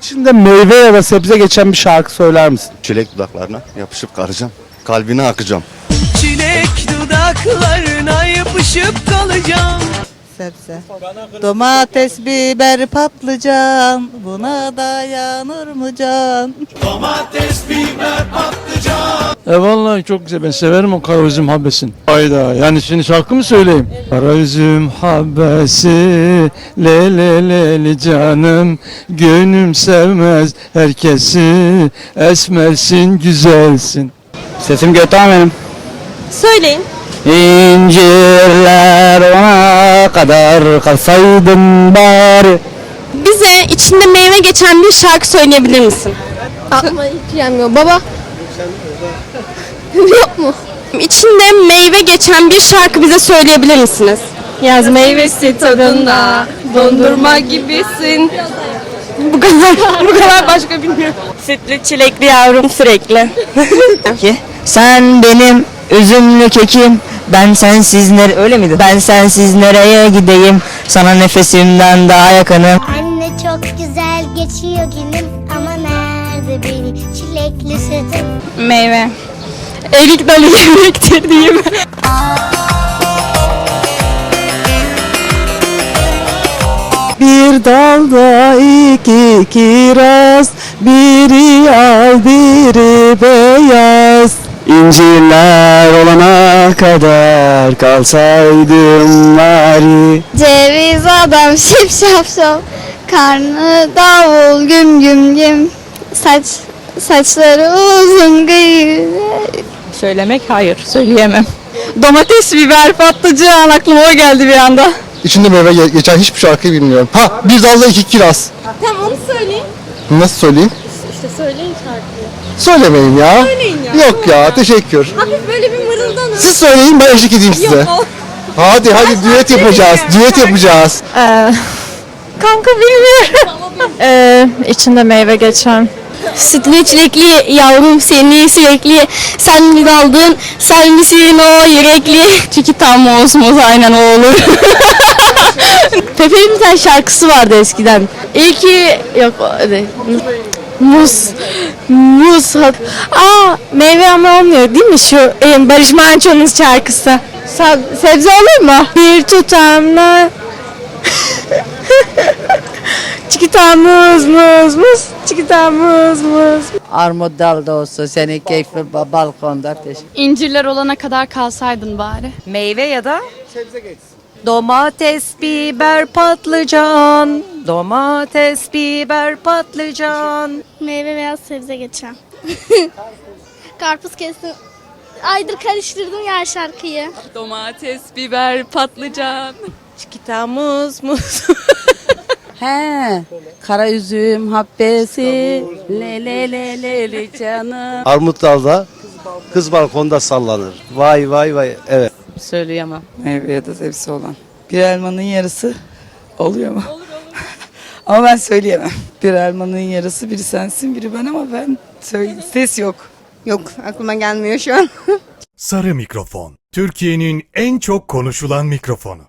İçinde meyve ya da sebze geçen bir şarkı söyler misin? Çilek dudaklarına yapışıp karacağım. Kalbine akacağım. Çilek dudaklarına yapışıp kalacağım sebze. Domates, biber, patlıcan buna dayanır mı can? E vallahi çok güzel. Ben severim o kara üzüm habbesini. Hayda. Yani şimdi şarkı mı söyleyeyim? Kara üzüm habbesi le le le le canım gönlüm sevmez herkesi esmersin güzelsin. Sesim kötü ama benim. Söyleyin. İncirler ona kadar kalsaydın bari. Bize içinde meyve geçen bir şarkı söyleyebilir misin? Aklıma hiç gelmiyor. Baba. Yok mu? İçinde meyve geçen bir şarkı bize söyleyebilir misiniz? Yaz meyvesi tadında dondurma gibisin. Bu kadar, bu kadar başka bilmiyorum. Sütlü çilekli yavrum sürekli. Sen benim üzümlü kekim ben sensiz nere öyle miydi? Ben sensiz nereye gideyim? Sana nefesimden daha yakınım. Anne çok güzel geçiyor günüm ama nerede benim çilekli sütüm? Meyve. Erik dalı yemektir diyeyim. Bir dalda iki kiraz, biri al biri beyaz. İncirler olana kadar kalsaydım bari. Ceviz adam şip şap şop. Karnı davul güm güm güm. Saç saçları uzun gıyı. Söylemek hayır, söyleyemem. Domates, biber, patlıcan aklıma o geldi bir anda. İçinde meyve ge- geçen hiçbir şarkıyı bilmiyorum. Ha bir dalda iki kiraz. Tamam onu söyleyin. Nasıl söyleyeyim? İşte söyleyin şarkıyı. Söylemeyin ya. Söyleyin ya. Yok ya teşekkür. Hafif böyle bir mırıldanın. Siz söyleyin ben eşlik edeyim size. Hadi hadi düet yapacağız. Düet yapacağız. Kanka bilmiyorum. ee, içinde meyve geçen. Sütlü çilekli yavrum seni sürekli sen mi daldın sen misin o yürekli Çiki tam olsun aynen o olur. Pepe'nin bir tane şarkısı vardı eskiden İyi ki yok o değil. Muz Muz Aa meyve ama olmuyor değil mi şu e, Barış Manço'nun şarkısı? Sebze olur mu? Bir tutamla Çikita muz muz muz. Çikita muz muz. Armut dalda olsa senin keyfin ba- balkonda. İncirler olana kadar kalsaydın bari. Meyve ya da Domates, biber, patlıcan. Domates, biber, patlıcan. Meyve veya sebze geçen. Karpuz kestim. Aydır karıştırdım ya şarkıyı. Domates, biber, patlıcan. Çikita muz muz. He, kara üzüm habbesi, le le le le le canım. Armut dalda kız balkonda sallanır. Vay vay vay. Evet. Söyleyemem. Meyve ya da sebze olan. Bir elmanın yarısı oluyor mu? Olur olur. ama ben söyleyemem. Bir elmanın yarısı biri sensin biri ben ama ben söyle ses yok. Yok aklıma gelmiyor şu an. Sarı mikrofon. Türkiye'nin en çok konuşulan mikrofonu.